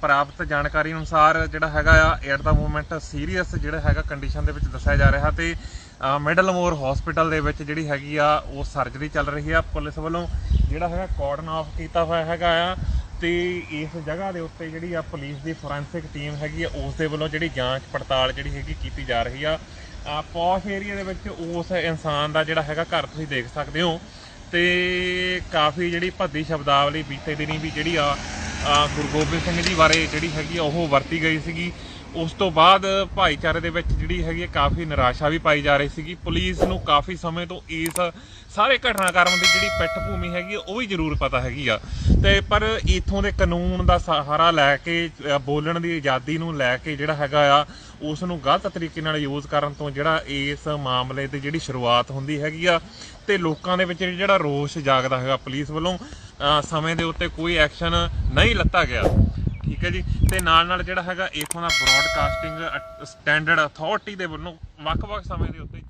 ਪ੍ਰਾਪਤ ਜਾਣਕਾਰੀ ਅਨੁਸਾਰ ਜਿਹੜਾ ਹੈਗਾ ਆ ਐਟ ਦਾ ਮੂਮੈਂਟ ਸੀਰੀਅਸ ਜਿਹੜਾ ਹੈਗਾ ਕੰਡੀਸ਼ਨ ਦੇ ਵਿੱਚ ਦੱਸਿਆ ਜਾ ਰਿਹਾ ਤੇ ਮਿਡਲ ਮੋਰ ਹਸਪੀਟਲ ਦੇ ਵਿੱਚ ਜਿਹੜੀ ਹੈਗੀ ਆ, ਉਹ ਸਰਜਰੀ ਚੱਲ ਰਹੀ ਆ। ਪੁਲਿਸ ਵੱਲੋਂ ਜਿਹੜਾ ਹੈਗਾ ਕਾਰਡਨ ਆਫ ਕੀਤਾ ਹੋਇਆ ਹੈਗਾ ਆ ਤੇ ਇਸ ਜਗ੍ਹਾ ਦੇ ਉੱਤੇ ਜਿਹੜੀ ਆ ਪੁਲਿਸ ਦੀ ਫੋਰੈਂਸਿਕ ਟੀਮ ਹੈਗੀ ਆ ਉਸ ਦੇ ਵੱਲੋਂ ਜਿਹੜੀ ਜਾਂਚ ਪੜਤਾਲ ਜਿਹੜੀ ਹੈਗੀ ਕੀਤੀ ਜਾ ਰਹੀ ਆ। ਪੌਸ਼ ਏਰੀਆ ਦੇ ਵਿੱਚ ਉਸ ਇਨਸਾਨ ਦਾ ਜਿਹੜਾ ਹੈਗਾ ਘਰ ਤੁਸੀਂ ਦੇਖ ਸਕਦੇ ਹੋ ਤੇ ਕਾਫੀ ਜਿਹੜੀ ਭੱਦੀ ਸ਼ਬਦਾਵਲੀ ਬੀਤੇ ਦਿਨੀ ਵੀ ਜਿਹੜੀ ਆ ਗੁਰੂ ਗੋਬਿੰਦ ਸਿੰਘ ਜੀ ਬਾਰੇ ਜਿਹੜੀ ਹੈਗੀ ਆ, ਉਹ ਵਰਤੀ ਗਈ ਸੀਗੀ। ਉਸ ਤੋਂ ਬਾਅਦ ਭਾਈਚਾਰੇ ਦੇ ਵਿੱਚ ਜਿਹੜੀ ਹੈਗੀ ਆ, ਕਾਫੀ ਨਿਰਾਸ਼ਾ ਵੀ ਪਾਈ ਜਾ ਰਹੀ ਸੀਗੀ। ਪੁਲਿਸ ਨੂੰ ਕਾਫੀ ਸਮੇਂ ਤੋਂ ਇਸ ਸਾਰੇ ਘਟਨਾਕ੍ਰਮ ਦੀ ਜਿਹੜੀ ਪਿੱਠ ਭੂਮੀ ਹੈਗੀ ਉਹ ਵੀ ਜ਼ਰੂਰ ਪਤਾ ਹੈਗੀ ਆ। ਤੇ ਪਰ ਇਥੋਂ ਦੇ ਕਾਨੂੰਨ ਦਾ ਸਹਾਰਾ ਲੈ ਕੇ ਬੋਲਣ ਦੀ ਆਜ਼ਾਦੀ ਨੂੰ ਲੈ ਕੇ ਜਿਹੜਾ ਹੈਗਾ ਆ, ਉਸ ਨੂੰ ਗਲਤ ਤਰੀਕੇ ਨਾਲ ਯੂਜ਼ ਕਰਨ ਤੋਂ ਜਿਹੜਾ ਇਸ ਮਾਮਲੇ ਦੀ ਜਿਹੜੀ ਸ਼ੁਰੂਆਤ ਹੁੰਦੀ ਹੈਗੀ ਆ, ਤੇ ਲੋਕਾਂ ਦੇ ਵਿੱਚ ਜਿਹੜਾ ਰੋਸ ਜਾਗਦਾ ਹੈਗਾ ਪੁਲਿਸ ਵੱਲੋਂ। ਸਮੇਂ ਦੇ ਉੱਤੇ ਕੋਈ ਐਕਸ਼ਨ ਨਹੀਂ ਲੱਤਾ ਗਿਆ। ਠੀਕ ਹੈ ਜੀ? ਤੇ ਨਾਲ ਨਾਲ ਜਿਹੜਾ ਹੈਗਾ, ਇਥੋਂ ਦਾ ਬ੍ਰੌਡਕਾਸਟਿੰਗ ਸਟੈਂਡਰਡ ਅਥਾਰਟੀ ਦੇ ਵੱਲੋਂ ਵੱਖ-ਵੱਖ ਸਮੇਂ ਦੇ ਉੱਤੇ